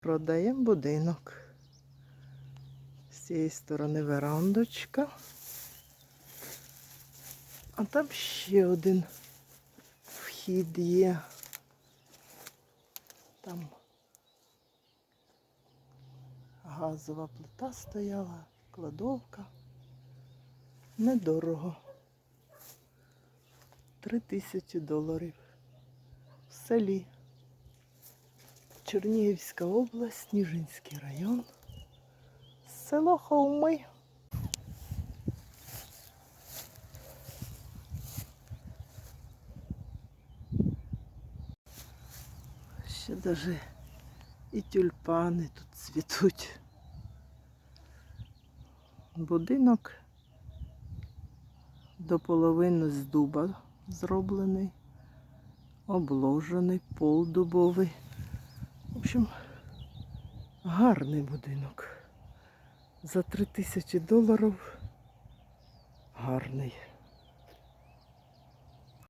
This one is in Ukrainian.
Продаємо будинок. З цієї сторони верандочка. А там ще один вхід є. Там газова плита стояла, кладовка. Недорого. Три тисячі доларів. В селі. Чернігівська область, Ніжинський район. Село Холми. Ще даже і тюльпани тут цвітуть. Будинок до половини з дуба зроблений, обложений, пол дубовий. В общем, гарний будинок. За три тисячі доларів гарний.